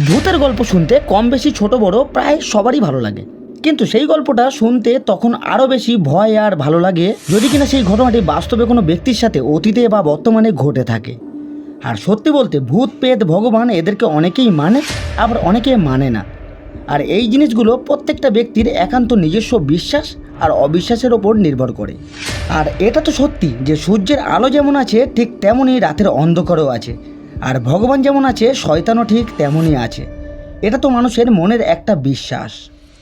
ভূতের গল্প শুনতে কম বেশি ছোট বড় প্রায় সবারই ভালো লাগে। কিন্তু সেই গল্পটা শুনতে তখন আরও বেশি ভয় আর ভালো লাগে যদি কিনা সেই ঘটনাটি বাস্তবে কোনো ব্যক্তির সাথে অতীতে বা বর্তমানে ঘটে থাকে। আর সত্যি বলতে ভূত পেত ভগবান এদেরকে অনেকেই মানে আবার অনেকে মানে না। আর এই জিনিসগুলো প্রত্যেকটা ব্যক্তির একান্ত নিজস্ব বিশ্বাস আর অবিশ্বাসের ওপর নির্ভর করে। আর এটা তো সত্যি যে সূর্যের আলো যেমন আছে, ঠিক তেমনই রাতের অন্ধকারও আছে। আর ভগবান যেমন আছে, শয়তানও ঠিক তেমনই আছে। এটা তো মানুষের মনের একটা বিশ্বাস।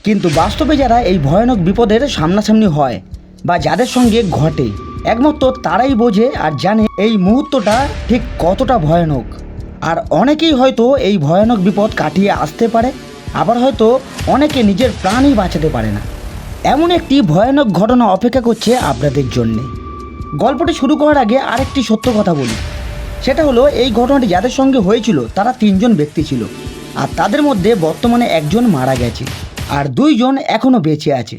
কিন্তু বাস্তবে যারা এই ভয়ানক বিপদের সামনাসামনি হয়, বা যাদের সঙ্গে ঘটে, একমাত্র তারাই বোঝে আর জানে এই মুহূর্তটা ঠিক কতটা ভয়ানক। আর অনেকেই হয়তো এই ভয়ানক বিপদ কাটিয়ে আসতে পারে, আবার হয়তো অনেকে নিজের প্রাণই বাঁচাতে পারে না। এমন একটি ভয়ানক ঘটনা অপেক্ষা করছে আপনাদের জন্যে। গল্পটি শুরু করার আগে আরেকটি সত্য কথা বলি। সেটা হলো এই ঘটনাটি যাদের সঙ্গে হয়েছিল, তারা তিনজন ব্যক্তি ছিল। আর তাদের মধ্যে বর্তমানে একজন মারা গেছে আর দুইজন এখনও বেঁচে আছে।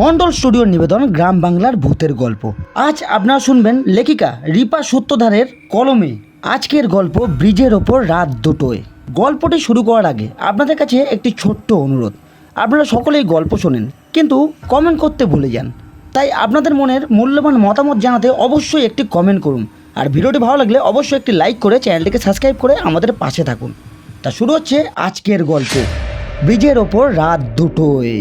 মন্ডল স্টুডিওর নিবেদন, গ্রাম বাংলার ভূতের গল্প। আজ আপনারা শুনবেন লেখিকা রিপা সত্যধারের কলমে। আজকের গল্প ব্রিজের ওপর রাত দুটোয়। গল্পটি শুরু করার আগে আপনাদের কাছে একটি ছোট্ট অনুরোধ। আপনারা সকলেই গল্প শোনেন, কিন্তু কমেন্ট করতে ভুলে যান। তাই আপনাদের মনের মূল্যবান মতামত জানাতে অবশ্যই একটি কমেন্ট করুন। আর ভিডিওটি ভালো লাগলে অবশ্যই একটি লাইক করে চ্যানেলটিকে সাবস্ক্রাইব করে আমাদের পাশে থাকুন। তা শুরু হচ্ছে আজকের গল্প, ব্রিজের ওপর রাত দুটোয়।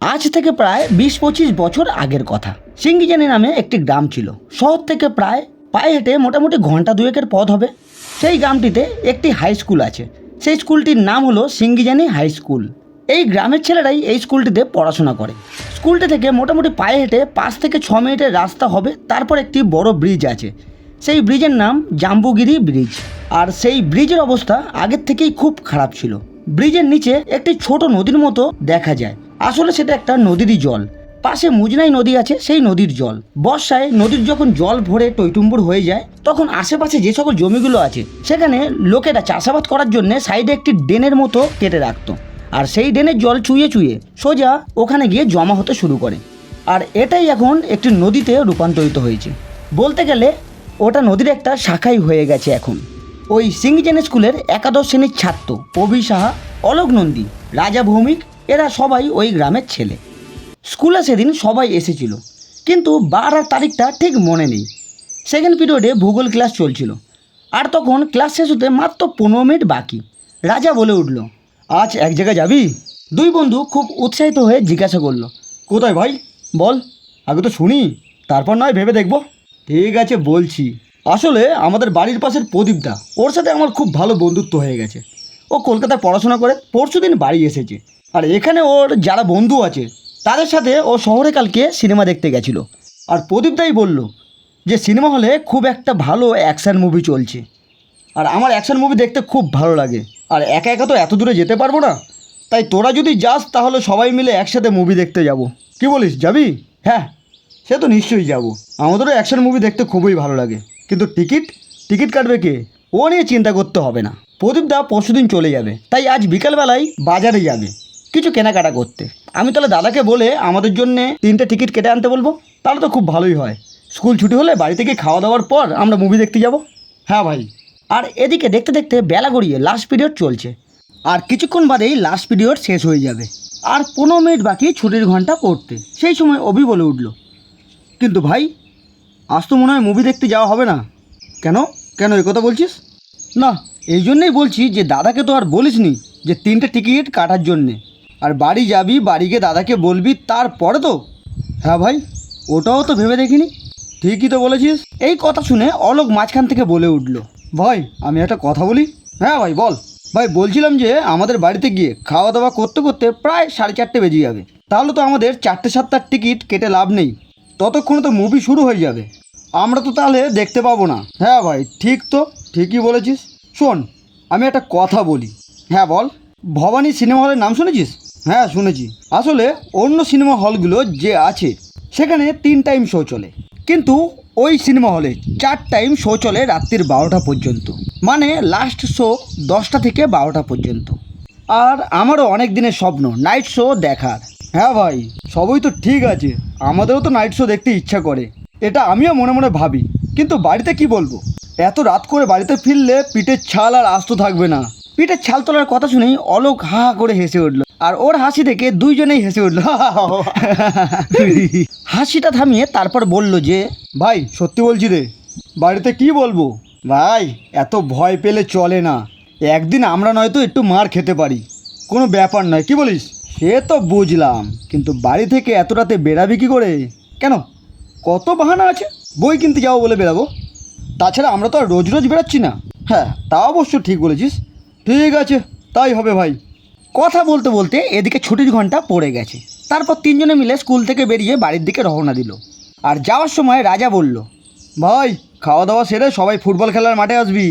আজ থেকে প্রায় বিশ পঁচিশ বছর আগের কথা। সিঙ্গিজানি নামে একটি গ্রাম ছিল। শহর থেকে প্রায় পায়ে হেঁটে মোটামুটি ঘণ্টা দুয়েকের পথ হবে। সেই গ্রামটিতে একটি হাই স্কুল আছে। সেই স্কুলটির নাম হলো সিঙ্গিজানি হাই স্কুল এই গ্রামের ছেলেরাই এই স্কুলটিতে পড়াশোনা করে। স্কুলটি থেকে মোটামুটি পায়ে হেঁটে পাঁচ থেকে ছ মিনিটের রাস্তা হবে, তারপর একটি বড় ব্রিজ আছে। সেই ব্রিজের নাম জাম্বুগিরি ব্রিজ আর সেই ব্রিজের অবস্থা আগের থেকেই খুব খারাপ ছিল। ব্রিজের নিচে একটি ছোট নদীর মতো দেখা যায়। আসলে সেটা একটা নদীরই জল। পাশে মুজনাই নদী আছে, সেই নদীর জল। বর্ষায় নদীর যখন জল ভরে টইটুম্বুর হয়ে যায়, তখন আশেপাশে যে সকল জমিগুলো আছে, সেখানে লোকেরা চাষাবাদ করার জন্য সাইডে একটি ড্রেনের মতো কেটে রাখতো। আর সেই ড্রেনের জল চুইয়ে চুইয়ে সোজা ওখানে গিয়ে জমা হতে শুরু করে। আর এটাই এখন একটি নদীতে রূপান্তরিত হয়েছে। বলতে গেলে ওটা নদীর একটা শাখাই হয়ে গেছে এখন। ওই সিংজেন স্কুলের একাদশ শ্রেণির ছাত্র অভি সাহা, অলোক নন্দী, রাজা ভৌমিক, এরা সবাই ওই গ্রামের ছেলে। স্কুলে সেদিন সবাই এসেছিল। কিন্তু বার আর তারিখটা ঠিক মনে নেই। সেকেন্ড পিরিয়ডে ভূগোল ক্লাস চলছিল। আর তখন ক্লাস শেষ হতে মাত্র পনেরো মিনিট বাকি। রাজা বলে উঠল আজ এক জায়গায় যাবি? দুই বন্ধু খুব উৎসাহিত হয়ে জিজ্ঞাসা করল। কোথায় ভাই? বল। আগে তো শুনি, তারপর নয় ভেবে দেখব। ঠিক আছে, বলছি। আসলে আমাদের বাড়ির পাশের প্রদীপদা, ওর সাথে আমার খুব ভালো বন্ধুত্ব হয়ে গেছে। ও কলকাতায় পড়াশোনা করে পরশু দিন বাড়ি এসেছে। আর এখানে ওর যারা বন্ধু আছে, তাদের সাথে ও শহরে কালকে সিনেমা দেখতে গেছিল। আর প্রদীপদাই বলল যে সিনেমা হলে খুব একটা ভালো অ্যাকশান মুভি চলছে। আর আমার অ্যাকশন মুভি দেখতে খুব ভালো লাগে। আর একা একা তো এত দূরে যেতে পারব না। তাই তোরা যদি যাস, তাহলে সবাই মিলে একসাথে মুভি দেখতে যাব। কি বলিস, যাবি? হ্যাঁ সে তো নিশ্চয়ই যাব। আমাদেরও অ্যাকশন মুভি দেখতে খুবই ভালো লাগে। কিন্তু টিকিট? টিকিট কাটবে কে? ও নিয়ে চিন্তা করতে হবে না। প্রদীপ প্রদীপদা পরশুদিন চলে যাবে। তাই আজ বিকালবেলায় বাজারে যাবে। কিছু কেনাকাটা করতে। আমি তাহলে দাদাকে বলে আমাদের জন্যে তিনটে টিকিট কেটে আনতে বলব। তাহলে তো খুব ভালোই হয়। স্কুল ছুটি হলে বাড়ি থেকে খাওয়া দাওয়ার পর আমরা মুভি দেখতে যাব। হ্যাঁ ভাই। আর এদিকে দেখতে দেখতে বেলা গড়িয়ে লাস্ট পিরিয়ড চলছে। আর কিছুক্ষণ বাদেই লাস্ট পিরিয়ড শেষ হয়ে যাবে। আর পনেরো মিনিট বাকি ছুটির ঘণ্টা পড়তে। সেই সময় অভি বলে উঠল, কিন্তু ভাই, আজ তো মনে হয় মুভি দেখতে যাওয়া হবে না। কেন? কেন এ কথা বলছিস? না, এই জন্যেই বলছি যে দাদাকে তো আর বলিসনি যে তিনটে টিকিট কাটার জন্যে। আর বাড়ি যাবি বাড়িকে দাদাকে বলবি তারপরে তো? হ্যাঁ ভাই, ওটাও তো ভেবে দেখিনি। ঠিকই তো বলেছিস। এই কথা শুনে অলোক মাঝখান থেকে বলে উঠল ভাই, আমি একটা কথা বলি? হ্যাঁ ভাই, বল। ভাই, বলছিলাম যে আমাদের বাড়িতে গিয়ে খাওয়া দাওয়া করতে করতে প্রায় সাড়ে চারটে বেজে যাবে। তাহলে তো আমাদের চারটে সাতটার টিকিট কেটে লাভ নেই। ততক্ষণে তো মুভি শুরু হয়ে যাবে। আমরা তো তাহলে দেখতে পাবো না। হ্যাঁ ভাই, ঠিক তো, ঠিকই বলেছিস। শোন, আমি একটা কথা বলি। হ্যাঁ বল। ভবানী সিনেমা হলের নাম শুনেছিস? হ্যাঁ শুনেছি। আসলে অন্য সিনেমা হলগুলো যে আছে, সেখানে তিন টাইম শো চলে। কিন্তু ওই সিনেমা হলে চার টাইম শো চলে রাত্রির বারোটা পর্যন্ত। মানে লাস্ট শো দশটা থেকে বারোটা পর্যন্ত। আর আমারও অনেক দিনের স্বপ্ন নাইট শো দেখার। হ্যাঁ ভাই, সবই তো ঠিক আছে। আমাদেরও তো নাইট শো দেখতে ইচ্ছা করে। এটা আমিও মনে মনে ভাবি। কিন্তু বাড়িতে কি বলব? এত রাত করে বাড়িতে ফিরলে পিঠের ছাল আর আস্ত থাকবে না। পিঠের ছাল তোলার কথা শুনেই অলোক হা হা করে হেসে উঠল। আর ওর হাসি দেখে দুইজনেই হেসে উঠল। হাসিটা থামিয়ে তারপর বলল যে ভাই সত্যি বলছি রে বাড়িতে কি বলব? ভাই এত ভয় পেলে চলে না। একদিন আমরা নয়তো একটু মার খেতে পারি। কোনো ব্যাপার নয় কি বলিস? সে তো বুঝলাম কিন্তু বাড়ি থেকে এত রাতে বেরাবি কি করে? কেন? কত বাহানা আছে? বই কিনতে যাব বলে বেরাবো তাছাড়া আমরা তো আর রোজ রোজ বেরাচ্ছি না। হ্যাঁ তা অবশ্য ঠিক বলেছিস। ঠিক আছে তাই হবে ভাই। কথা বলতে বলতে এদিকে ছুটির ঘণ্টা পড়ে গেছে। তারপর তিনজনে মিলে স্কুল থেকে বেরিয়ে বাড়ির দিকে রওনা দিল। আর যাওয়ার সময় রাজা বলল ভাই খাওয়া দাওয়া সেরে সবাই ফুটবল খেলার মাঠে আসবি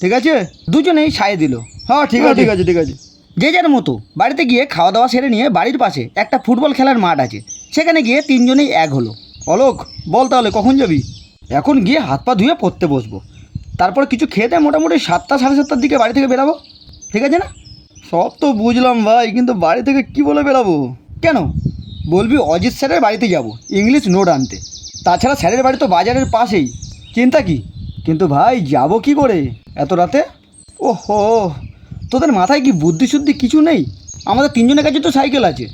ঠিক আছে? দুজনেই সায় দিল। হ্যাঁ ঠিক আছে ঠিক আছে ঠিক আছে যে যার মতো বাড়িতে গিয়ে খাওয়া দাওয়া সেরে নিয়ে বাড়ির পাশে একটা ফুটবল খেলার মাঠ আছে। সেখানে গিয়ে তিনজনেই এক হলো। অলোক বল তাহলে কখন যাবি? এখন গিয়ে হাত পা ধুয়ে পড়তে বসবো। তারপর কিছু খেতে মোটামুটি সাতটা সাড়ে সাতটার দিকে বাড়ি থেকে বেরাবো। ঠিক আছে না? সব তো বুঝলাম ভাই, কিন্তু বাড়ি থেকে কি বলে বেরাবো কেন? বলবি অজিত স্যারের বাড়িতে যাব, ইংলিশ নোট আনতে। তাছাড়া স্যারের বাড়ি তো বাজারের পাশেই, চিন্তা কি? কিন্তু ভাই, যাব কি করে? এত রাতে? ও হো তোদের মাথায় কি বুদ্ধি শুদ্ধি কিছু নেই? আমাদের তিনজনের কাছে তো সাইকেল আছে।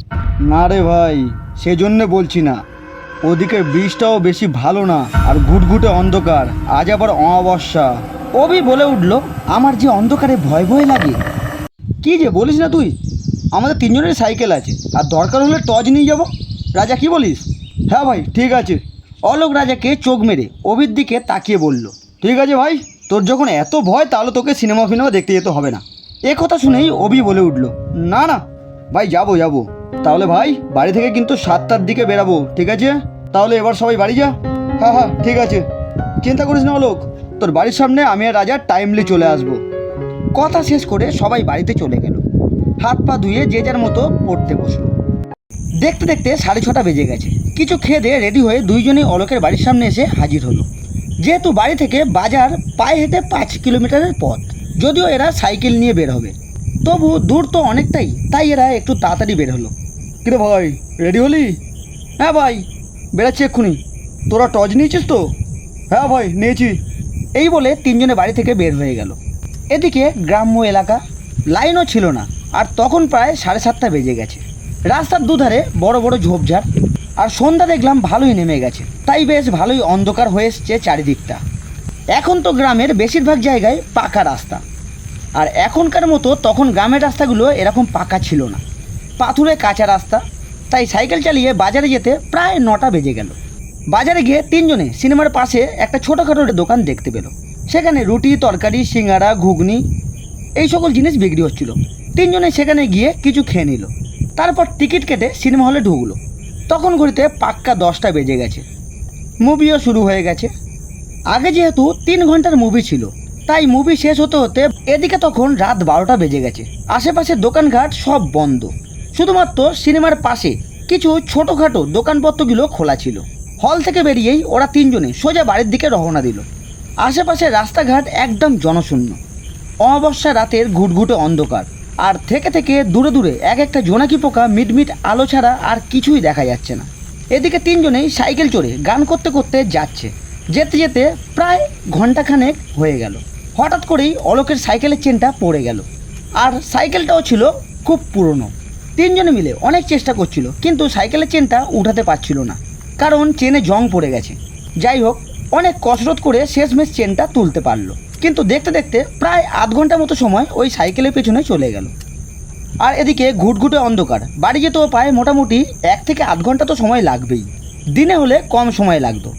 না রে ভাই, সেজন্যে বলছি না। ওদিকে বৃষ্টিটাও বেশি ভালো না, আর ঘুটঘুটে অন্ধকার। আজ আবার অমাবস্যা। অবি বলে উঠল, আমার যে অন্ধকারে ভয় ভয় লাগে। কি যে বলিস না তুই? আমাদের তিনজনের সাইকেল আছে, আর দরকার হলে টর্চ নিয়ে যাব। রাজা, কি বলিস? হ্যাঁ ভাই, ঠিক আছে। অলোক রাজাকে চোখ মেরে অবির দিকে তাকিয়ে বলল, ঠিক আছে ভাই, তোর যখন এত ভয়, তাহলে তোকে সিনেমা ফিনেমা দেখতে যেতে হবে না। এ কথা শুনেই অবি বলে উঠল, না না, ভাই, যাব যাব। তাহলে ভাই, বাড়ি থেকে কিন্তু সাতটার দিকে বেরাবো, ঠিক আছে? তাহলে এবার সবাই বাড়ি যা। হ্যাঁ হ্যাঁ ঠিক আছে। চিন্তা করিস না অলোক, তোর বাড়ির সামনে আমি আর রাজা টাইমলি চলে আসব। কথা শেষ করে সবাই বাড়িতে চলে গেল। হাত পা ধুয়ে যে যার মতো পড়তে বসল। দেখতে দেখতে সাড়ে ছটা বেজে গেছে। কিছু খেয়ে দিয়ে রেডি হয়ে দুইজনেই অলোকের বাড়ির সামনে এসে হাজির হলো। যেহেতু বাড়ি থেকে বাজার পায়ে হেঁটে পাঁচ কিলোমিটারের পথ, যদিও এরা সাইকেল নিয়ে বের হবে। তবু দূর তো অনেকটাই, তাই এরা একটু তাড়াতাড়ি বের হলো। কিরে ভাই রেডি হলি? হ্যাঁ ভাই, বেড়াচ্ছি এক্ষুনি। তোরা টর্চ নিয়েছিস তো? হ্যাঁ ভাই, নিয়েছি। এই বলে তিনজনে বাড়ি থেকে বের হয়ে গেল। এদিকে গ্রাম্য এলাকা লাইনও ছিল না, আর তখন প্রায় সাড়ে সাতটা বেজে গেছে। রাস্তার দুধারে বড় বড় ঝোপঝাড়, আর সন্ধ্যা দেখলাম ভালোই নেমে গেছে। তাই বেশ ভালোই অন্ধকার হয়ে এসছে চারিদিকটা। এখন তো গ্রামের বেশিরভাগ জায়গায় পাকা রাস্তা। আর এখনকার মতো তখন গ্রামের রাস্তাগুলো এরকম পাকা ছিল না। পাথুরে কাঁচা রাস্তা। তাই সাইকেল চালিয়ে বাজারে যেতে প্রায় নটা বেজে গেল। বাজারে গিয়ে তিনজনে সিনেমার পাশে একটা ছোটোখাটো দোকান দেখতে পেল। সেখানে রুটি, তরকারি, সিঙ্গারা, ঘুগনি এই সকল জিনিস বিক্রি হচ্ছিল। তিনজনে সেখানে গিয়ে কিছু খেয়ে নিল। তারপর টিকিট কেটে সিনেমা হলে ঢুকলো। তখন ঘড়িতে পাক্কা দশটা বেজে গেছে। মুভিও শুরু হয়ে গেছে। আগে যেহেতু তিন ঘণ্টার মুভি ছিল, তাই মুভি শেষ হতে হতে এদিকে তখন রাত বারোটা বেজে গেছে। আশেপাশে দোকানঘাট সব বন্ধ। শুধুমাত্র সিনেমার পাশে কিছু ছোটোখাটো দোকানপত্রগুলো খোলা ছিল। হল থেকে বেরিয়েই ওরা তিনজনে সোজা বাড়ির দিকে রওনা দিল। আশেপাশে রাস্তাঘাট একদম জনশূন্য। অমাবস্যা রাতের ঘুটঘুটে অন্ধকার। আর থেকে থেকে দূরে দূরে এক একটা জোনাকি পোকা মিটমিট আলো ছাড়া আর কিছুই দেখা যাচ্ছে না। এদিকে তিনজনেই সাইকেল চড়ে গান করতে করতে যাচ্ছে। যেতে যেতে প্রায় ঘন্টাখানেক হয়ে গেল। হঠাৎ করেই অলোকের সাইকেলের চেনটা পড়ে গেল। আর সাইকেলটাও ছিল খুব পুরনো। তিনজনে মিলে অনেক চেষ্টা করছিল, কিন্তু সাইকেলের চেনটা উঠাতে পারছিল না, কারণ চেনে জং পড়ে গেছে। যাই হোক, অনেক কসরত করে শেষমেশ চেনটা তুলতে পারল, কিন্তু দেখতে দেখতে প্রায় আধ ঘণ্টা মতো সময় ওই সাইকেলের পেছনে চলে গেল। আর এদিকে ঘুটঘুটে অন্ধকার, বাড়ি যেতেও পায় মোটামুটি এক থেকে আধ ঘণ্টা তো সময় লাগবেই, দিনে হলে কম সময় লাগতো।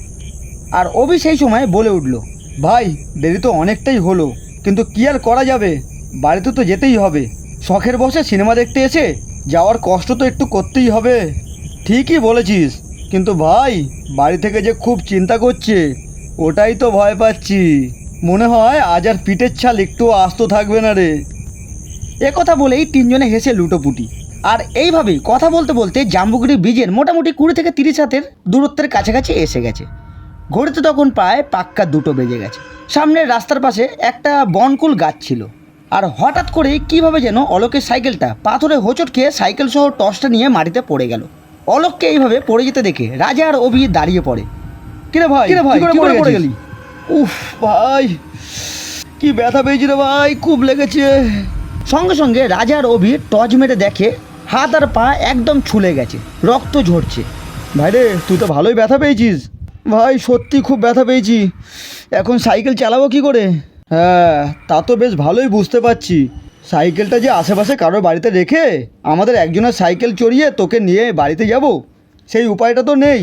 আর অভি সেই সময় বলে উঠল, ভাই, দেরি তো অনেকটাই হলো, কিন্তু কি আর করা যাবে? বাড়িতে তো যেতেই হবে। শখের বসে সিনেমা দেখতে এসে যাওয়ার কষ্ট তো একটু করতেই হবে। ঠিকই বলেছিস, কিন্তু ভাই, বাড়ি থেকে যে খুব চিন্তা করছে, ওটাই তো ভয় পাচ্ছি। মনে হয় আজ আর পিঠের ছাল একটু আস্ত থাকবে না রে। এ কথা বলেই তিনজনে হেসে লুটোপুটি। আর এইভাবেই কথা বলতে বলতে জাম্বুগুড়ি ব্রিজের মোটামুটি কুড়ি থেকে তিরিশ হাতের দূরত্বের কাছাকাছি এসে গেছে। ঘড়িতে তখন প্রায় পাক্কা দুটো বেজে গেছে। সামনের রাস্তার পাশে একটা বনকুল গাছ ছিল। আর হঠাৎ করেই কীভাবে যেন অলোকের সাইকেলটা পাথরে হোঁচট খেয়ে সাইকেল সহ টসটা নিয়ে মাটিতে পড়ে গেল। অলোককে এইভাবে পড়ে যেতে দেখে রাজা আর অভি দাঁড়িয়ে পড়ে। কিরে ভাই? কিরে ভাই, কি করে পড়ে গেলি গেলি? উফ ভাই কি ব্যথা পেয়েছি রে ভাই খুব লেগেছে। সঙ্গে সঙ্গে রাজা আর অভি টর্চ মেরে দেখে হাত আর পা একদম ছুলে গেছে রক্ত ঝরছে। ভাই রে তুই তো ভালোই ব্যথা পেয়েছিস। ভাই সত্যি খুব ব্যথা পেয়েছি। এখন সাইকেল চালাবো কি করে? হ্যাঁ তা তো বেশ ভালোই বুঝতে পারছি। সাইকেলটা যে আশেপাশে কারোর বাড়িতে রেখে আমাদের একজনের সাইকেল চড়িয়ে তোকে নিয়ে বাড়িতে যাব, সেই উপায়টা তো নেই।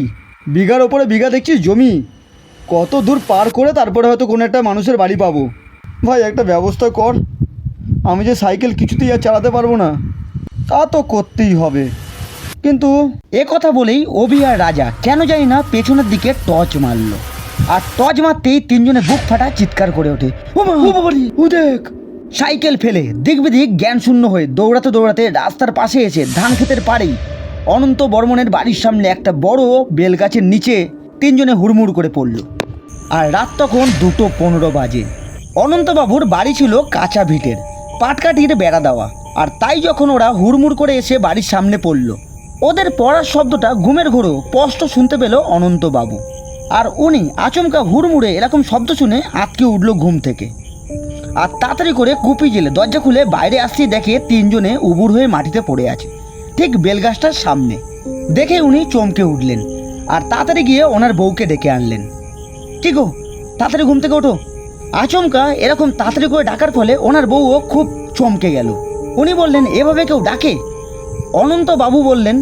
বিঘার ওপরে বিঘা দেখছিস জমি। কত দূর পার করে তারপরে হয়তো কোনো একটা মানুষের বাড়ি পাবো। ভাই, একটা ব্যবস্থা কর। আমি যে সাইকেল কিছুতেই আর চালাতে পারব না, তা তো করতেই হবে। কিন্তু এ কথা বলেই অভি আর রাজা কেন জানি না পেছনের দিকে টর্চ মারলো। আর টর্চ মারতেই তিনজনে বুক ফাটা চিৎকার করে ওঠে। ও দেখ। সাইকেল ফেলে দিক বিদিক জ্ঞান শূন্য হয়ে দৌড়াতে দৌড়াতে রাস্তার পাশে এসে ধান ক্ষেতের পাড়েই অনন্ত বর্মনের বাড়ির সামনে একটা বড় বেল গাছের নিচে তিনজনে হুড়মুড় করে পড়ল। আর রাত তখন দুটো পনেরো বাজে। অনন্তবাবুর বাড়ি ছিল কাঁচা ভিটের পাটকাঠির বেড়া দেওয়া। আর তাই যখন ওরা হুড়মুড় করে এসে বাড়ির সামনে পড়ল। ওদের পড়ার শব্দটা ঘুমের ঘোরও স্পষ্ট শুনতে পেল অনন্তবাবু। আর উনি আচমকা হুড়মুড়ে এরকম শব্দ শুনে আটকে উঠল ঘুম থেকে। আর তাড়াতাড়ি করে কুপি জেলে দরজা খুলে বাইরে আসতেই দেখে তিনজনে উবুর হয়ে মাটিতে পড়ে আছে, ঠিক বেলগাছটার সামনে। দেখে উনি চমকে উঠলেন আর তাড়াতাড়ি গিয়ে ওনার বউকে ডেকে আনলেন। কি গো, তাড়াতাড়ি ঘুম থেকে ওঠো। আচমকা এরকম তাড়াতাড়ি করে ডাকার ফলে ওনার বউও খুব চমকে গেল। উনি বললেন, এভাবে কেউ ডাকে? অনন্ত বাবু বললেন,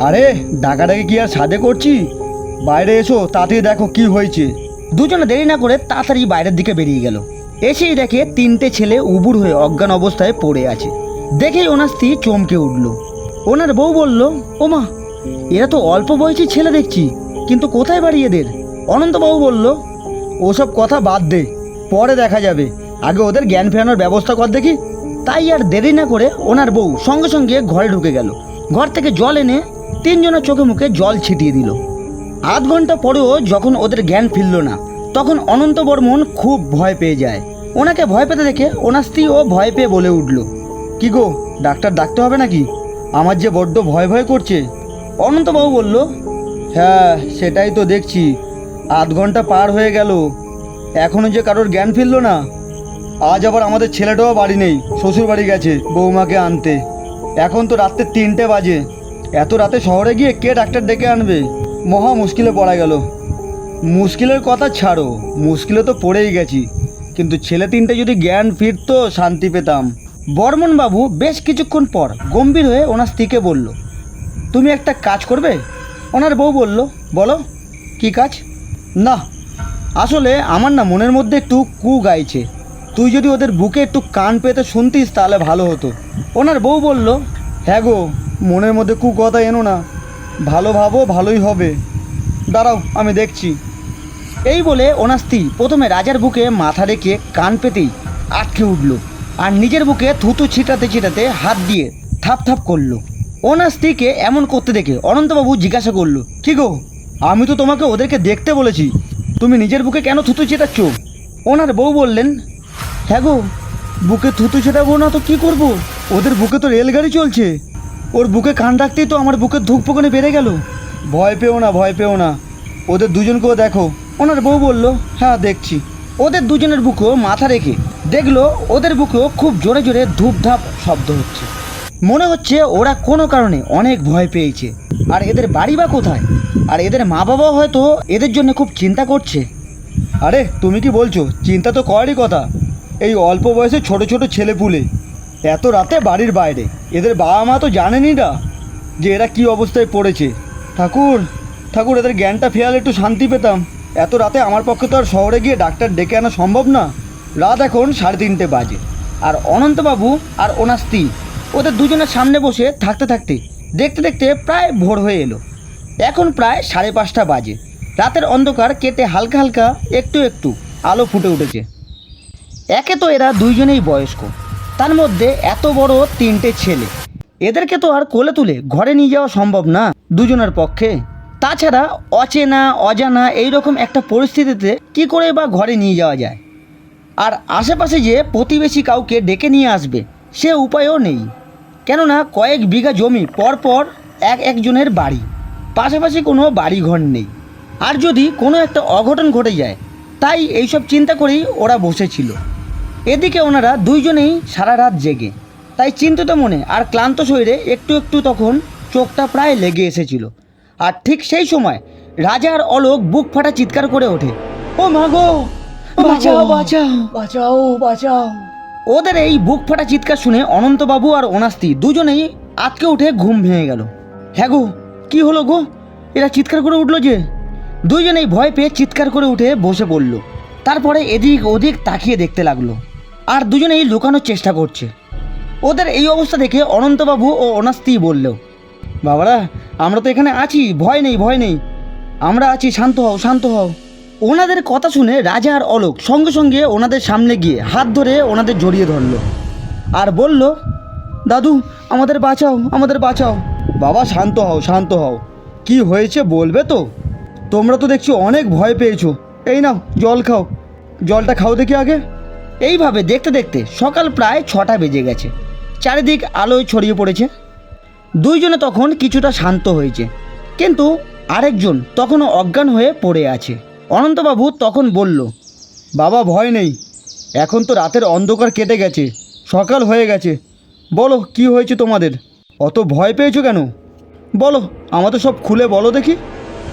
আরে, ডাকাডাকি কি আর সাদে করছি? বাইরে এসো তাড়াতাড়ি দেখো কি হয়েছে। দুজনে দেরি না করে তাড়াতাড়ি বাইরের দিকে বেরিয়ে গেল। এসেই দেখে তিনটে ছেলে উবুর হয়ে অজ্ঞান অবস্থায় পড়ে আছে। দেখেই ওনার স্ত্রী চমকে উঠল। ওনার বউ বলল ওমা এরা তো অল্প বয়সী ছেলে দেখছি, কিন্তু কোথায় বাড়ি এদের? অনন্তবাবু বলল, ওসব কথা বাদ দে, পরে দেখা যাবে। আগে ওদের জ্ঞান ফেরানোর ব্যবস্থা কর দেখি। তাই আর দেরি না করে ওনার বউ সঙ্গে সঙ্গে ঘরে ঢুকে গেল। ঘর থেকে জল এনে তিনজনের চোখে মুখে জল ছিটিয়ে দিল। আধ ঘণ্টা পরেও যখন ওদের জ্ঞান ফিরল না, তখন অনন্ত বর্মন খুব ভয় পেয়ে যায়। ওনাকে ভয় পেতে দেখে ওনার স্ত্রী ও ভয় পেয়ে বলে উঠল, কি গো, ডাক্তার ডাকতে হবে নাকি? আমার যে বড্ড ভয় ভয় করছে। অনন্তবাবু বলল হ্যাঁ সেটাই তো দেখছি। আধ ঘণ্টা পার হয়ে গেল এখনও যে কারোর জ্ঞান ফিরল না। আজ আবার আমাদের ছেলেটাও বাড়ি নেই শ্বশুর বাড়ি গেছে বৌমাকে আনতে। এখন তো রাত্রে তিনটে বাজে। এত রাতে শহরে গিয়ে কে ডাক্তার ডেকে আনবে? মহা মুশকিলে পড়া গেল। মুশকিলের কথা ছাড়ো, মুশকিলে তো পড়েই গেছি। কিন্তু ছেলে তিনটে যদি জ্ঞান ফিরতো, শান্তি পেতাম। বর্মন বাবু বেশ কিছুক্ষণ পর গম্ভীর হয়ে ওনার স্ত্রীকে বলল, তুমি একটা কাজ করবে? ওনার বউ বলল, বলো, কি কাজ? না, আসলে আমার না মনের মধ্যে একটু কু গাইছে। তুই যদি ওদের বুকে একটু কান পেতে শুনতিস তাহলে ভালো হতো। ওনার বউ বলল হ্যাঁ গো, মনের মধ্যে কু কথা এনো না। ভালো ভাবো, ভালোই হবে। দাঁড়াও, আমি দেখছি। এই বলে ওনার স্ত্রী প্রথমে রাজার বুকে মাথা রেখে কান পেতেই আটকে উঠল আর নিজের বুকে থুতু ছিটাতে ছিটাতে হাত দিয়ে থাপ থাপ করল। ওনার স্ত্রীকে এমন করতে দেখে অনন্তবাবু জিজ্ঞাসা করল, কি গো, আমি তো তোমাকে ওদেরকে দেখতে বলেছি। তুমি নিজের বুকে কেন থুতু চেটাচ্ছ ওনার বউ বললেন হ্যাঁ গো, বুকে থুতু ছেটাবো না তো কি করব? ওদের বুকে তো রেলগাড়ি চলছে। ওর বুকে কান রাখতেই তো আমার বুকের ধুকপুকনে বেড়ে গেল। ভয় পেও না, ভয় পেও না। ওদের দুজনকেও দেখো। ওনার বউ বলল হ্যাঁ দেখছি। ওদের দুজনের বুকেও মাথা রেখে দেখল, ওদের বুকেও খুব জোরে জোরে ধূপধাপ শব্দ হচ্ছে। মনে হচ্ছে ওরা কোনো কারণে অনেক ভয় পেয়েছে। আর এদের বাড়ি বা কোথায়? আর এদের মা বাবাও হয়তো এদের জন্য খুব চিন্তা করছে। আরে, তুমি কি বলছো? চিন্তা তো করারই কথা। এই অল্প বয়সে ছোট ছোট ছেলে পুলে এত রাতে বাড়ির বাইরে। এদের বাবা মা তো জানেনই না যে এরা কি অবস্থায় পড়েছে। ঠাকুর ঠাকুর, এদের জ্ঞানটা ফেরালে একটু শান্তি পেতাম। এত রাতে আমার পক্ষে তো আর শহরে গিয়ে ডাক্তার ডেকে আনা সম্ভব না। রাত এখন সাড়ে তিনটে বাজে। আর অনন্তবাবু আর ওনার স্ত্রী, ওদের দুজনের সামনে বসে থাকতে থাকতে, দেখতে দেখতে প্রায় ভোর হয়ে এলো। এখন প্রায় সাড়ে পাঁচটা বাজে। রাতের অন্ধকার কেটে হালকা হালকা একটু একটু আলো ফুটে উঠেছে। একে তো এরা দুইজনেই বয়স্ক। তার মধ্যে এত বড় তিনটে ছেলে। এদেরকে তো আর কোলে তুলে ঘরে নিয়ে যাওয়া সম্ভব না দুজনের পক্ষে। তাছাড়া অচেনা, অজানা এইরকম একটা পরিস্থিতিতে কি করে বা ঘরে নিয়ে যাওয়া যায়? আর আশেপাশে যে প্রতিবেশী কাউকে ডেকে নিয়ে আসবে, সে উপায়ও নেই। কেননা কয়েক বিঘা জমি পরপর এক একজনের বাড়ি। পাশাপাশি কোনো বাড়ি ঘর নেই। আর যদি কোনো একটা অঘটন ঘটে যায়, তাই এইসব চিন্তা করেই ওরা বসেছিল। এদিকে ওনারা দুইজনেই সারা রাত জেগে। তাই চিন্তিত মনে আর ক্লান্ত শরীরে একটু একটু তখন চোখটা প্রায় লেগে এসেছিল। আর ঠিক সেই সময় রাজা আর অলোক বুক ফাটা চিৎকার করে ওঠে। ও মাগো বাঁচাও বাঁচাও বাঁচাও বাঁচাও। ওদের এই বুক ফাটা চিৎকার শুনে অনন্তবাবু আর অনাস্তি দুজনেই আটকে উঠে ঘুম ভেঙে গেল। হ্যাঁ গো কী হলো গো? এরা চিৎকার করে উঠল যে? দুজনেই ভয় পেয়ে চিৎকার করে উঠে বসে পড়ল। তারপরে এদিক ওদিক তাকিয়ে দেখতে লাগল। আর দুজনেই লুকানোর চেষ্টা করছে। ওদের এই অবস্থা দেখে অনন্তবাবু ও অনাস্তি বলল, বাবারা, আমরা তো এখানে আছি, ভয় নেই ভয় নেই। আমরা আছি, শান্ত হও শান্ত হও। ওনাদের কথা শুনে রাজা আর অলোক সঙ্গে সঙ্গে ওনাদের সামনে গিয়ে হাত ধরে ওনাদের জড়িয়ে ধরলো আর বলল, দাদু, আমাদের বাঁচাও আমাদের বাঁচাও। বাবা, শান্ত হও শান্ত হও। কি হয়েছে বলবে তো? তোমরা তো দেখছি অনেক ভয় পেয়েছ। এই নাও, জল খাও। জলটা খাও দেখি আগে। এইভাবে দেখতে দেখতে সকাল প্রায় ছটা বেজে গেছে। চারিদিক আলোয় ছড়িয়ে পড়েছে। দুইজনে তখন কিছুটা শান্ত হয়েছে। কিন্তু আরেকজন তখনও অজ্ঞান হয়ে পড়ে আছে। অনন্তবাবু তখন বলল, বাবা, ভয় নেই। এখন তো রাতের অন্ধকার কেটে গেছে। সকাল হয়ে গেছে। বলো, কি হয়েছে তোমাদের? অত ভয় পেয়েছ কেন? বলো, আমাদের সব খুলে বলো দেখি।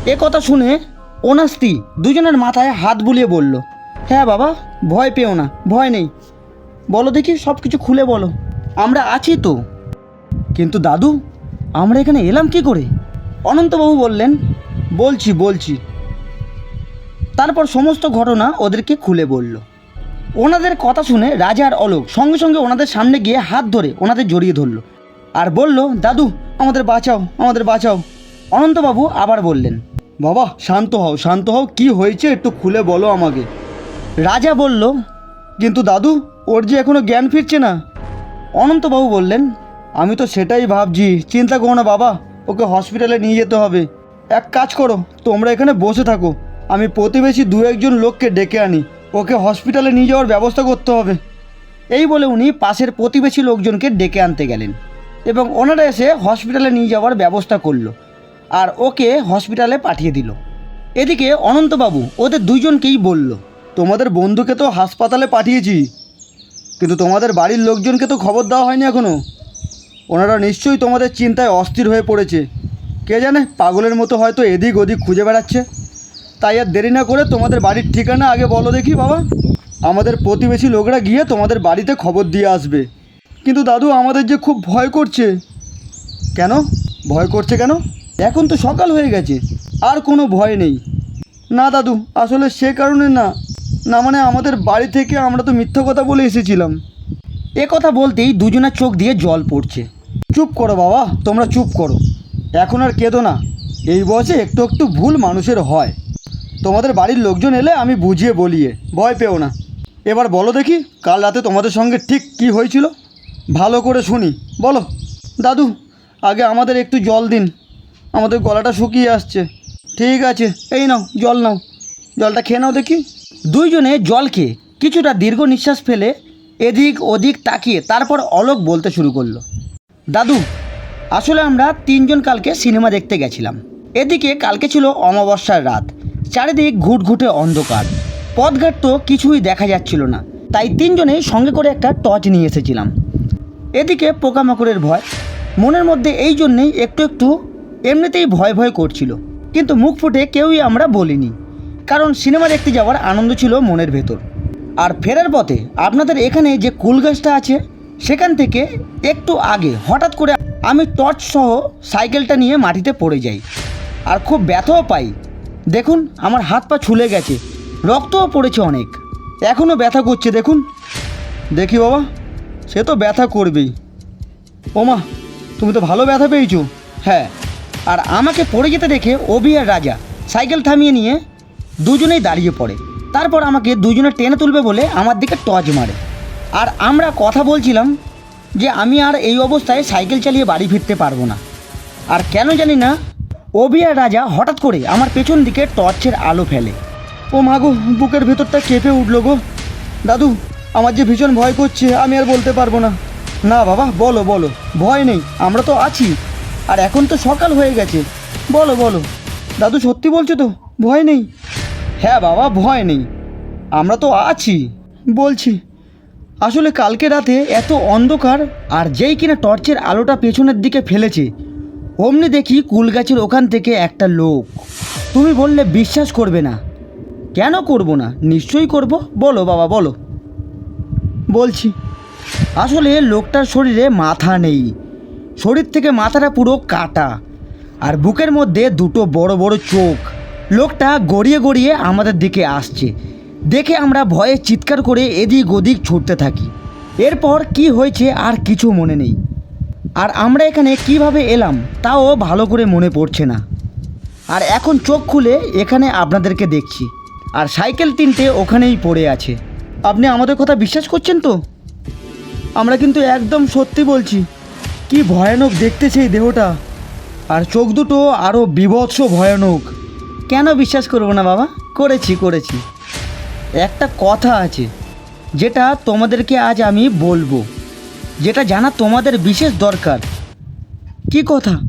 এ কথা শুনে ওনাস্তি দুজনের মাথায় হাত বুলিয়ে বলল হ্যাঁ বাবা, ভয় পেও না, ভয় নেই। বলো দেখি সব কিছু খুলে বলো। আমরা আছি তো। কিন্তু দাদু, আমরা এখানে এলাম কি করে? অনন্তবাবু বললেন, বলছি বলছি। তারপর সমস্ত ঘটনা ওদেরকে খুলে বলল। ওনাদের কথা শুনে রাজা আর অলোক সঙ্গে সঙ্গে ওনাদের সামনে গিয়ে হাত ধরে ওনাদের জড়িয়ে ধরলো। আর বলল, দাদু, আমাদের বাঁচাও আমাদের বাঁচাও। অনন্তবাবু আবার বললেন, বাবা, শান্ত হও শান্ত হও, কি হয়েছে একটু খুলে বলো আমাকে। রাজা বলল, কিন্তু দাদু, ওর যে এখনও জ্ঞান ফিরছে না। অনন্তবাবু বললেন, আমি তো সেটাই ভাবছি, চিন্তা করো না বাবা, ওকে হসপিটালে নিয়ে যেতে হবে। এক কাজ করো, তোমরা এখানে বসে থাকো। আমি প্রতিবেশী দু একজন লোককে ডেকে আনি, ওকে হসপিটালে নিয়ে যাওয়ার ব্যবস্থা করতে হবে। এই বলে উনি পাশের প্রতিবেশী লোকজনকে ডেকে আনতে গেলেন এবং ওনারা এসে হসপিটালে নিয়ে যাওয়ার ব্যবস্থা করল আর ওকে হসপিটালে পাঠিয়ে দিল। এদিকে অনন্তবাবু ওদের দুজনকেই বলল তোমাদের বন্ধুকে তো হাসপাতালে পাঠিয়েছি, কিন্তু তোমাদের বাড়ির লোকজনকে তো খবর দেওয়া হয়নি এখনও ওনারা নিশ্চয়ই তোমাদের চিন্তায় অস্থির হয়ে পড়েছে। কে জানে, পাগলের মতো হয়তো এদিক ওদিক খুঁজে বেড়াচ্ছে। তাই আর দেরি না করে তোমাদের বাড়ির ঠিকানা আগে বলো দেখি বাবা। আমাদের প্রতিবেশী লোকরা গিয়ে তোমাদের বাড়িতে খবর দিয়ে আসবে। কিন্তু দাদু, আমাদের যে খুব ভয় করছে। কেন? ভয় করছে কেন? এখন তো সকাল হয়ে গেছে, আর কোনো ভয় নেই। না দাদু, আসলে সে কারণে না। না মানে আমাদের বাড়ি থেকে আমরা তো মিথ্যা কথা বলে এসেছিলাম। এ কথা বলতেই দুজনের চোখ দিয়ে জল পড়ছে। চুপ করো বাবা, তোমরা চুপ করো। এখন আর কেঁদো না। এই বয়সে একটু একটু ভুল মানুষের হয়। তোমাদের বাড়ির লোকজন এলে আমি বুঝিয়ে বলিয়ে, ভয় পেও না। এবার বলো দেখি, কাল রাতে তোমাদের সঙ্গে ঠিক কি হয়েছিল? ভালো করে শুনি, বলো। দাদু, আগে আমাদের একটু জল দিন। আমাদের গলাটা শুকিয়ে আসছে। ঠিক আছে, এই নাও, জল নাও। জলটা খেয়ে নাও দেখি। দুইজনে জল খেয়ে কিছুটা দীর্ঘ নিঃশ্বাস ফেলে এদিক ওদিক তাকিয়ে তারপর অলোক বলতে শুরু করল, দাদু, আসলে আমরা তিনজন কালকে সিনেমা দেখতে গেছিলাম। এদিকে কালকে ছিল অমাবস্যার রাত। চারিদিক ঘুটঘুটে অন্ধকার। পথঘাট তো কিছুই দেখা যাচ্ছিল না। তাই তিনজনেই সঙ্গে করে একটা টর্চ নিয়ে এসেছিলাম। এদিকে পোকামাকড়ের ভয়। মনের মধ্যে এই জন্যেই একটু একটু এমনিতেই ভয় ভয় করছিল। কিন্তু মুখ ফুটে কেউই আমরা বলিনি। কারণ সিনেমা দেখতে যাওয়ার আনন্দ ছিল মনের ভেতর। আর ফেরার পথে আপনাদের এখানে যে কুল গাছটা আছে, সেখান থেকে একটু আগে হঠাৎ করে আমি টর্চ সহ সাইকেলটা নিয়ে মাটিতে পড়ে যাই। আর খুব ব্যথাও পাই। দেখুন, আমার হাত পা ছুলে গেছে। রক্তও পড়েছে অনেক। এখনও ব্যথা করছে, দেখুন। দেখি বাবা, সে তো ব্যথা করবেই। ওমা, তুমি তো ভালো ব্যথা পেয়েছ। হ্যাঁ আর আমাকে পড়ে যেতে দেখে অভি আর রাজা সাইকেল থামিয়ে নিয়ে দুজনেই দাঁড়িয়ে পড়ে। তারপর আমাকে দুজনে টেনে তুলবে বলে আমার দিকে টর্চ মারে। আর আমরা কথা বলছিলাম যে আমি আর এই অবস্থায় সাইকেল চালিয়ে বাড়ি ফিরতে পারব না। আর কেন জানি না আর রাজা হঠাৎ করে আমার পেছন দিকে টর্চের আলো ফেলে। ও মা গো, বুকের ভেতরটা কেঁপে উঠল গো। দাদু, আমার যে ভীষণ ভয় করছে, আমি আর বলতে পারব না। না বাবা, বলো বলো, ভয় নেই, আমরা তো আছি। আর এখন তো সকাল হয়ে গেছে। বলো বলো, দাদু সত্যি বলছো তো? ভয় নেই। হ্যাঁ বাবা, ভয় নেই। আমরা তো আছি। বলছি, আসলে কালকে রাতে এত অন্ধকার আর যেই কিনা টর্চের আলোটা পেছনের দিকে ফেলেছে, অমনি দেখি কুল গাছের ওখান থেকে একটা লোক। তুমি বললে বিশ্বাস করবে না। কেন করব না? নিশ্চয়ই করব। বলো বাবা, বলো। বলছি, আসলে লোকটার শরীরে মাথা নেই। শরীর থেকে মাথাটা পুরো কাটা। আর বুকের মধ্যে দুটো বড় বড় চোখ। লোকটা গড়িয়ে গড়িয়ে আমাদের দিকে আসছে। দেখে আমরা ভয়ে চিৎকার করে এদিক ওদিক ছুটতে থাকি। এরপর কি হয়েছে আর কিছু মনে নেই। আর আমরা এখানে কীভাবে এলাম, তাও ভালো করে মনে পড়ছে না। আর এখন চোখ খুলে এখানে আপনাদেরকে দেখছি। আর সাইকেল তিনটে ওখানেই পড়ে আছে। আপনি আমাদের কথা বিশ্বাস করছেন তো? আমরা কিন্তু একদম সত্যি বলছি, কি ভয়ানক দেখতে সেই দেহটা। আর চোখ দুটো আরও বিভৎস ভয়ানক। কেন বিশ্বাস করব না বাবা? করেছি করেছি। একটা কথা আছে, যেটা তোমাদেরকে আজ আমি বলব। যেটা জানা তোমাদের বিশেষ দরকার। কি কথা?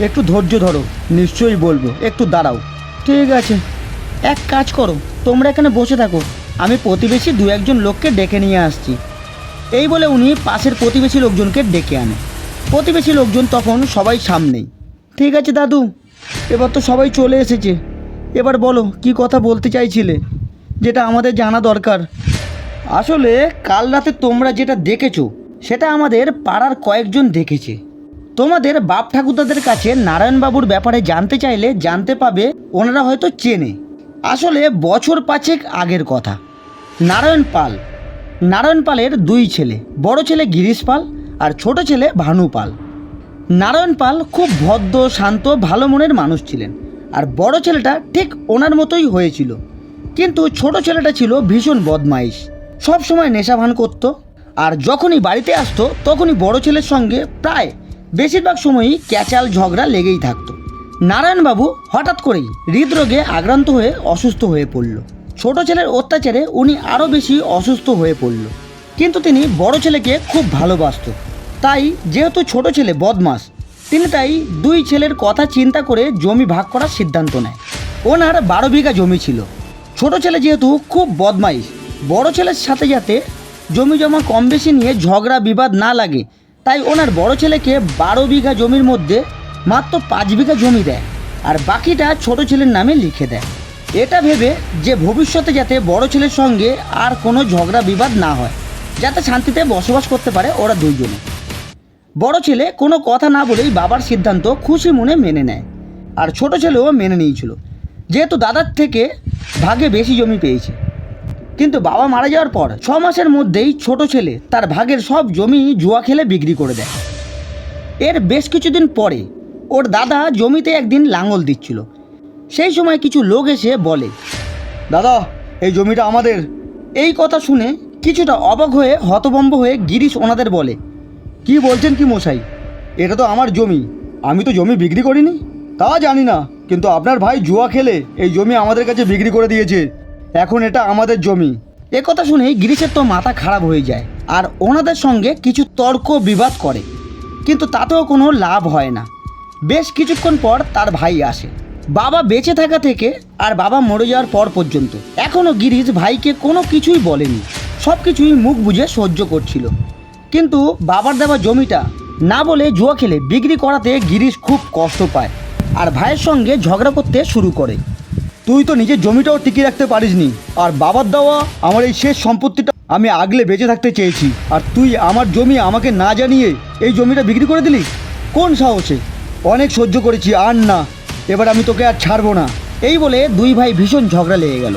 একটু ধৈর্য ধরো, নিশ্চয়ই বলব। একটু দাঁড়াও। ঠিক আছে। এক কাজ করো, তোমরা এখানে বসে থাকো। আমি প্রতিবেশী দু একজন লোককে ডেকে নিয়ে আসছি। এই বলে উনি পাশের প্রতিবেশী লোকজনকে ডেকে আনে। প্রতিবেশী লোকজন তখন সবাই সামনেই। ঠিক আছে দাদু? এবার তো সবাই চলে এসেছে। এবার বলো, কি কথা বলতে চাইছিলে? যেটা আমাদের জানা দরকার। আসলে কাল রাতে তোমরা যেটা দেখেছ, সেটা আমাদের পাড়ার কয়েকজন দেখেছে। তোমাদের বাপ ঠাকুরদাদের কাছে নারায়ণবাবুর ব্যাপারে জানতে চাইলে জানতে পাবে, ওনারা হয়তো চেনে। আসলে বছর পাঁচেক আগের কথা। নারায়ণ পাল। নারায়ণ পালের দুই ছেলে, বড় ছেলে গিরিশ পাল আর ছোট ছেলে ভানু পাল। নারায়ণ পাল খুব ভদ্র, শান্ত, ভালো মনের মানুষ ছিলেন। আর বড় ছেলেটা ঠিক ওনার মতোই হয়েছিল। কিন্তু ছোট ছেলেটা ছিল ভীষণ বদমাইশ। সব সময় নেশা ভান করতো। আর যখনই বাড়িতে আসতো, তখনই বড় ছেলের সঙ্গে প্রায় বেশিরভাগ সময়ই ক্যাচাল ঝগড়া লেগেই থাকতো। নারায়ণবাবু হঠাৎ করেই হৃদরোগে আক্রান্ত হয়ে অসুস্থ হয়ে পড়ল। ছোট ছেলের অত্যাচারে উনি আরও বেশি অসুস্থ হয়ে পড়ল। কিন্তু তিনি বড় ছেলেকে খুব ভালোবাসত। তাই যেহেতু ছোট ছেলে বদমাস, তিনি তাই দুই ছেলের কথা চিন্তা করে জমি ভাগ করার সিদ্ধান্ত নেয়। ওনার বারো বিঘা জমি ছিল। ছোট ছেলে যেহেতু খুব বদমাইশ, বড় ছেলের সাথে যাতে জমি জমা কম বেশি নিয়ে ঝগড়া বিবাদ না লাগে, তাই ওনার বড় ছেলেকে বারো বিঘা জমির মধ্যে মাত্র পাঁচ বিঘা জমি দেয় আর বাকিটা ছোট ছেলের নামে লিখে দেয়। এটা ভেবে যে ভবিষ্যতে যাতে বড় ছেলের সঙ্গে আর কোনো ঝগড়া বিবাদ না হয়, যাতে শান্তিতে বসবাস করতে পারে ওরা দুইজনে। বড় ছেলে কোনো কথা না বলেই বাবার সিদ্ধান্ত খুশি মনে মেনে নেয়। আর ছোট ছেলেও মেনে নিয়েছিল। যেহেতু দাদার থেকে ভাগে বেশি জমি পেয়েছে। কিন্তু বাবা মারা যাওয়ার পর ছ মাসের মধ্যেই ছোট ছেলে তার ভাগের সব জমি জুয়া খেলে বিক্রি করে দেয়। এর বেশ কিছুদিন পরে ওর দাদা জমিতে একদিন লাঙল দিচ্ছিল। সেই সময় কিছু লোক এসে বলে, দাদা, এই জমিটা আমাদের। এই কথা শুনে কিছুটা অবাক হয়ে, হতভম্ব হয়ে গিরিশ ওনাদের বলে কি বলছেন কি মশাই? এটা তো আমার জমি। আমি তো জমি বিক্রি করিনি? তা জানি না, কিন্তু আপনার ভাই জুয়া খেলে এই জমি আমাদের কাছে বিক্রি করে দিয়েছে। এখন এটা আমাদের জমি। এ কথা শুনে গিরিশের তো মাথা খারাপ হয়ে যায়, আর ওনাদের সঙ্গে কিছু তর্ক বিবাদ করে। কিন্তু তাতেও কোনো লাভ হয় না। বেশ কিছুক্ষণ পর তার ভাই আসে। বাবা বেঁচে থাকা থেকে আর বাবা মরে যাওয়ার পর পর্যন্ত। এখনও গিরিশ ভাইকে কোনো কিছুই বলেনি। সব কিছুই মুখ বুঝে সহ্য করছিল। কিন্তু বাবার দেওয়া জমিটা না বলে জুয়া খেলে বিক্রি করাতে গিরিশ খুব কষ্ট পায় আর ভাইয়ের সঙ্গে ঝগড়া করতে শুরু করে। তুই তো নিজের জমিটাও টিকিয়ে রাখতে পারিসনি। আর বাবার দেওয়া আমার এই শেষ সম্পত্তিটা আমি আগলে বেঁচে থাকতে চেয়েছি। আর তুই আমার জমি আমাকে না জানিয়ে এই জমিটা বিক্রি করে দিলি? কোন সাহসে? অনেক সহ্য করেছি, আর না। এবার আমি তোকে আর ছাড়বো না। এই বলে দুই ভাই ভীষণ ঝগড়া লেগে গেল।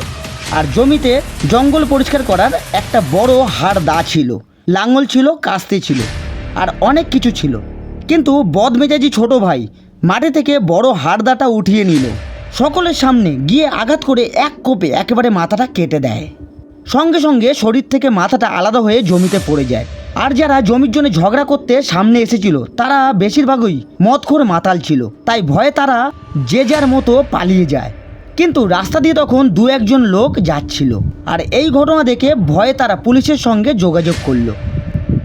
আর জমিতে জঙ্গল পরিষ্কার করার একটা বড় হাড় দা ছিল। লাঙল ছিল, কাস্তে ছিল, আর অনেক কিছু ছিল। কিন্তু বদমেজাজি ছোট ভাই মাটি থেকে বড় হাড়দাটা উঠিয়ে নিল। সকলের সামনে গিয়ে আঘাত করে এক কোপে একেবারে মাথাটা কেটে দেয়। সঙ্গে সঙ্গে শরীর থেকে মাথাটা আলাদা হয়ে জমিতে পড়ে যায়। আর যারা জমির জন্য ঝগড়া করতে সামনে এসেছিল, তারা বেশিরভাগই মদখোর মাতাল ছিল। তাই ভয়ে তারা যে যার মতো পালিয়ে যায়। কিন্তু রাস্তা দিয়ে তখন দু একজন লোক যাচ্ছিল আর এই ঘটনা দেখে ভয়ে তারা পুলিশের সঙ্গে যোগাযোগ করল।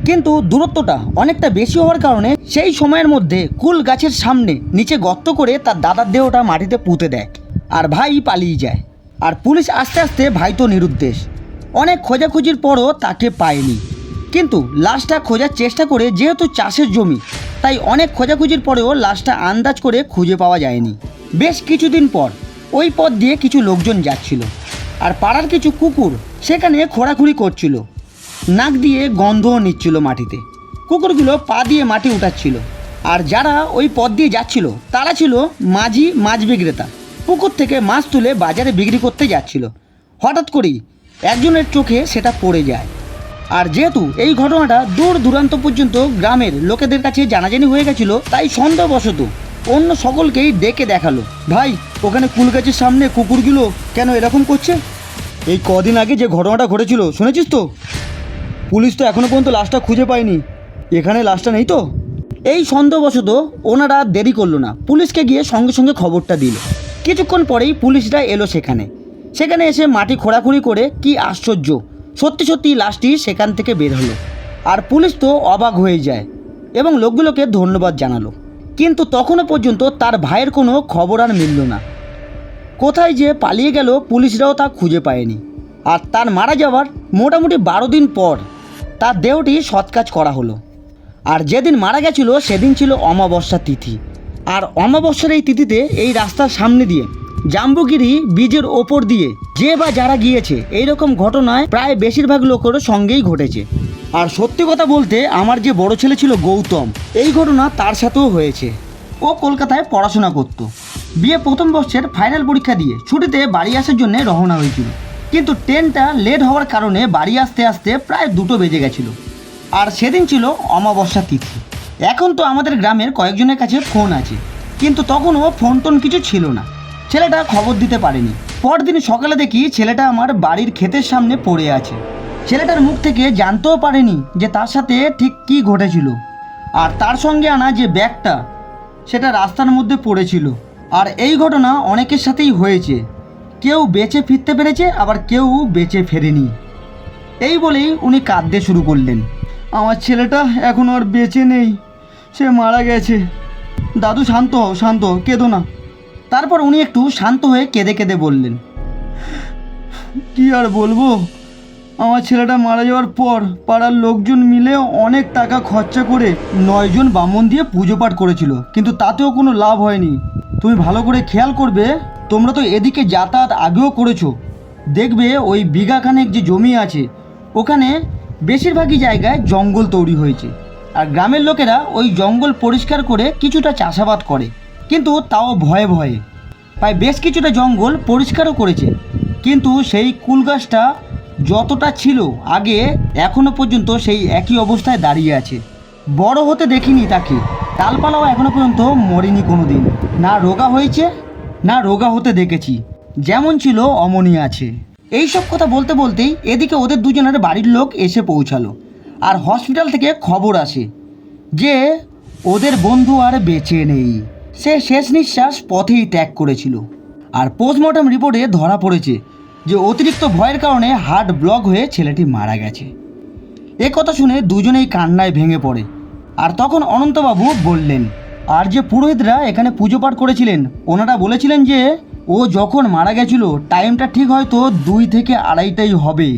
কিন্তু দূরত্বটা অনেকটা বেশি হওয়ার কারণে সেই সময়ের মধ্যে কুল গাছের সামনে নিচে গর্ত করে তার দাদার দেহটা মাটিতে পুঁতে দেয় আর ভাই পালিয়ে যায়। আর পুলিশ আস্তে আস্তে ভাই তো নিরুদ্দেশ। অনেক খোঁজাখুঁজির পরও তাকে পায়নি। কিন্তু লাশটা খোঁজার চেষ্টা করে যেহেতু চাষের জমি, তাই অনেক খোঁজাখুঁজির পরেও লাশটা আন্দাজ করে খুঁজে পাওয়া যায়নি। বেশ কিছুদিন পর ওই পথ দিয়ে কিছু লোকজন যাচ্ছিল। আর পাড়ার কিছু কুকুর সেখানে খোঁড়াখুড়ি করছিল। নাক দিয়ে গন্ধও নিচ্ছিল মাটিতে। কুকুরগুলো পা দিয়ে মাটি উঠাচ্ছিল। আর যারা ওই পথ দিয়ে যাচ্ছিল, তারা ছিল মাঝি, মাছ বিক্রেতা। পুকুর থেকে মাছ তুলে বাজারে বিক্রি করতে যাচ্ছিল। হঠাৎ করেই একজনের চোখে সেটা পড়ে যায়। আর যেহেতু এই ঘটনাটা দূর দূরান্ত পর্যন্ত গ্রামের লোকেদের কাছে জানাজানি হয়ে গেছিল, তাই সন্দেহবশত অন্য সকলকেই ডেকে দেখাল। ভাই, ওখানে কুল গাছের সামনে কুকুরগুলো কেন এরকম করছে? এই কদিন আগে যে ঘটনাটা ঘটেছিল, শুনেছিস তো? পুলিশ তো এখনও পর্যন্ত লাশটা খুঁজে পায়নি। এখানে লাশটা নেই তো? এই সন্দেহবশত ওনারা দেরি করল না। পুলিশকে গিয়ে সঙ্গে সঙ্গে খবরটা দিল। কিছুক্ষণ পরেই পুলিশরা এলো সেখানে। সেখানে এসে মাটি খোঁড়াখুড়ি করে কি আশ্চর্য। সত্যি সত্যি লাশটি সেখান থেকে বের হলো। আর পুলিশ তো অবাক হয়ে যায় এবং লোকগুলোকে ধন্যবাদ জানালো। কিন্তু তখনও পর্যন্ত তার ভাইয়ের কোনো খবর আর মিলল না। কোথায় যে পালিয়ে গেল পুলিশরাও তা খুঁজে পায়নি। আর তার মারা যাওয়ার মোটামুটি বারো দিন পর তার দেহটি সৎকাজ করা হলো। আর যেদিন মারা গেছিল সেদিন ছিল অমাবস্যা তিথি। আর অমাবস্যার এই তিথিতে এই রাস্তার সামনে দিয়ে জাম্বুগিরি বীজের ওপর দিয়ে যে বা যারা গিয়েছে, এইরকম ঘটনায় প্রায় বেশিরভাগ লোকের সঙ্গেই ঘটেছে। আর সত্যি কথা বলতে আমার যে বড় ছেলে ছিল গৌতম, এই ঘটনা তার সাথেও হয়েছে। ও কলকাতায় পড়াশোনা করত। বিয়ে প্রথম বর্ষের ফাইনাল পরীক্ষা দিয়ে ছুটিতে বাড়ি আসার জন্য রওনা হয়েছিল। কিন্তু ট্রেনটা লেট হওয়ার কারণে বাড়ি আসতে আসতে প্রায় দুটো বেজে গেছিল। আর সেদিন ছিল অমাবস্যা তিথি। এখন তো আমাদের গ্রামের কয়েকজনের কাছে ফোন আছে। কিন্তু তখনও ফোন টোন কিছু ছিল না। ছেলেটা খবর দিতে পারেনি। পরদিন সকালে দেখি ছেলেটা আমার বাড়ির ক্ষেতের সামনে পড়ে আছে। ছেলেটার মুখ থেকে জানতেও পারেনি যে তার সাথে ঠিক কী ঘটেছিল। আর তার সঙ্গে আনা যে ব্যাগটা, সেটা রাস্তার মধ্যে পড়েছিল। আর এই ঘটনা অনেকের সাথেই হয়েছে। কেউ বেঁচে ফিরতে পেরেছে, আবার কেউ বেঁচে ফেরেনি। এই বলেই উনি কাঁদতে শুরু করলেন। আমার ছেলেটা এখন আর বেঁচে নেই, সে মারা গেছে। দাদু, শান্ত হও, শান্ত কেঁদো না। তারপর উনি একটু শান্ত হয়ে কেঁদে কেঁদে বললেন, কি আর বলব? আমার ছেলেটা মারা যাওয়ার পর পাড়ার লোকজন মিলে অনেক টাকা খরচা করে নয়জন বামন দিয়ে পুজো পাঠ করেছিল। কিন্তু তাতেও কোনো লাভ হয়নি। তুমি ভালো করে খেয়াল করবে, তোমরা তো এদিকে যাতায়াত আগেও করেছ। দেখবে ওই বিঘাখানেক যে জমি আছে, ওখানে বেশিরভাগই জায়গায় জঙ্গল তৈরি হয়েছে। আর গ্রামের লোকেরা ওই জঙ্গল পরিষ্কার করে কিছুটা চাষাবাদ করে। কিন্তু তাও ভয়ে ভয়ে। প্রায় বেশ কিছুটা জঙ্গল পরিষ্কারও করেছে। কিন্তু সেই কুল গাছটা যতটা ছিল আগে, এখনও পর্যন্ত সেই একই অবস্থায় দাঁড়িয়ে আছে। বড় হতে দেখিনি তাকে। ডালপালাও এখনও পর্যন্ত মরেনি কোনো দিন না রোগা হয়েছে, না রোগা হতে দেখেছি। যেমন ছিল অমনি আছে। এই সব কথা বলতে বলতেই এদিকে ওদের দুজনের বাড়ির লোক এসে পৌঁছালো আর হসপিটাল থেকে খবর আসে যে, ওদের বন্ধু আর বেঁচে নেই। সে শেষ নিঃশ্বাস পথেই ত্যাগ করেছিল। আর পোস্টমর্টম রিপোর্টে ধরা পড়েছে যে অতিরিক্ত ভয়ের কারণে হার্ট ব্লক হয়ে ছেলেটি মারা গেছে। এ কথা শুনে দুজনেই কান্নায় ভেঙে পড়ে। আর তখন অনন্তবাবু বললেন, আর যে পুরোহিতরা এখানে পুজো পাঠ করেছিলেন, ওনারা বলেছিলেন যে, ও যখন মারা গেছিল, টাইমটা ঠিক হয়তো দুই থেকে আড়াইটাই হবে।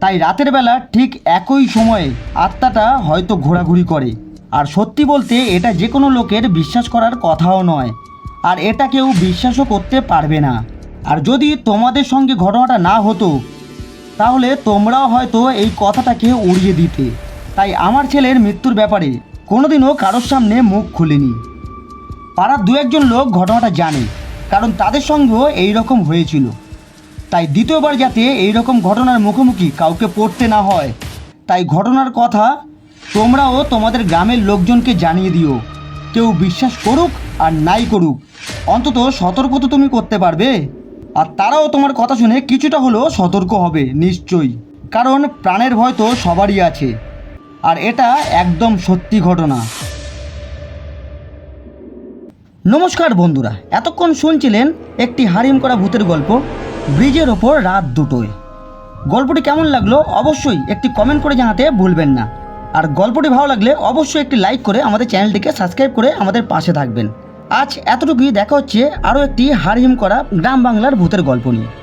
তাই রাতের বেলা ঠিক একই সময়ে আত্মাটা হয়তো ঘোরাঘুরি করে। আর সত্যি বলতে, এটা যে কোনো লোকের বিশ্বাস করার কথাও নয়। আর এটা কেউ বিশ্বাসও করতে পারবে না। আর যদি তোমাদের সঙ্গে ঘটনাটা না হতো, তাহলে তোমরাও হয়তো এই কথাটাকে উড়িয়ে দিতে। তাই আমার ছেলের মৃত্যুর ব্যাপারে কোনোদিনও কারোর সামনে মুখ খুলিনি। পাড়ার দু একজন লোক ঘটনাটা জানে, কারণ তাদের সঙ্গেও এই রকম হয়েছিল। তাই দ্বিতীয়বার যাতে এই রকম ঘটনার মুখোমুখি কাউকে পড়তে না হয়, তাই ঘটনার কথা তোমরাও তোমাদের গ্রামের লোকজনকে জানিয়ে দিও। কেউ বিশ্বাস করুক আর নাই করুক, অন্তত সতর্ক তো তুমি করতে পারবে। আর তারাও তোমার কথা শুনে কিছুটা হলেও সতর্ক হবে, নিশ্চয়ই। কারণ প্রাণের ভয় তো সবারই আছে। আর এটা একদম সত্যি ঘটনা। নমস্কার বন্ধুরা, এতক্ষণ শুনছিলেন একটি হারিম করা ভূতের গল্প, ব্রিজের ওপর রাত দুটোয়। গল্পটি কেমন লাগল অবশ্যই একটি কমেন্ট করে জানাতে ভুলবেন না। আর গল্পটি ভালো লাগলে অবশ্যই একটি লাইক করে আমাদের চ্যানেলটিকে সাবস্ক্রাইব করে আমাদের পাশে থাকবেন। আজ এতটুকুই দেখা হচ্ছে আরও একটি হারহিম করা গ্রাম বাংলার ভূতের গল্প নিয়ে।